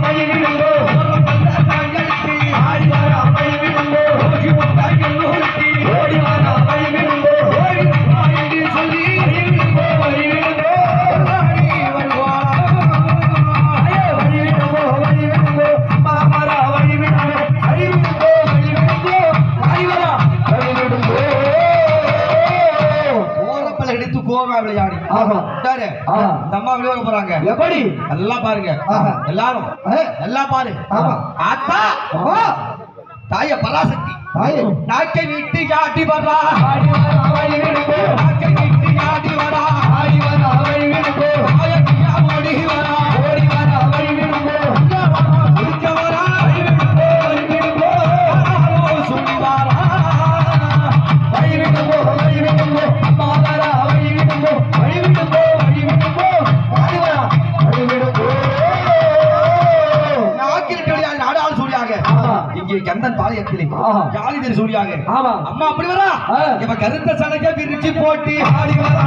பயிரிடும் அடுத்து கோவா விளையாடி. சரி இந்த அம்மா விளையாட போறாங்க. எப்படி? எல்லாம் பாருங்க. எல்லாரும். எல்லாம் பாரு. ஆத்தா. தாய பராசக்தி. நாட்டை விட்டு காட்டி வர்றா. இங்கே கந்தன் பாளையத்திலே. ஜாலிதர் அம்மா அப்படி வரா? இவ கருத்த சனக்க விரிச்சு போட்டி ஆடி வரா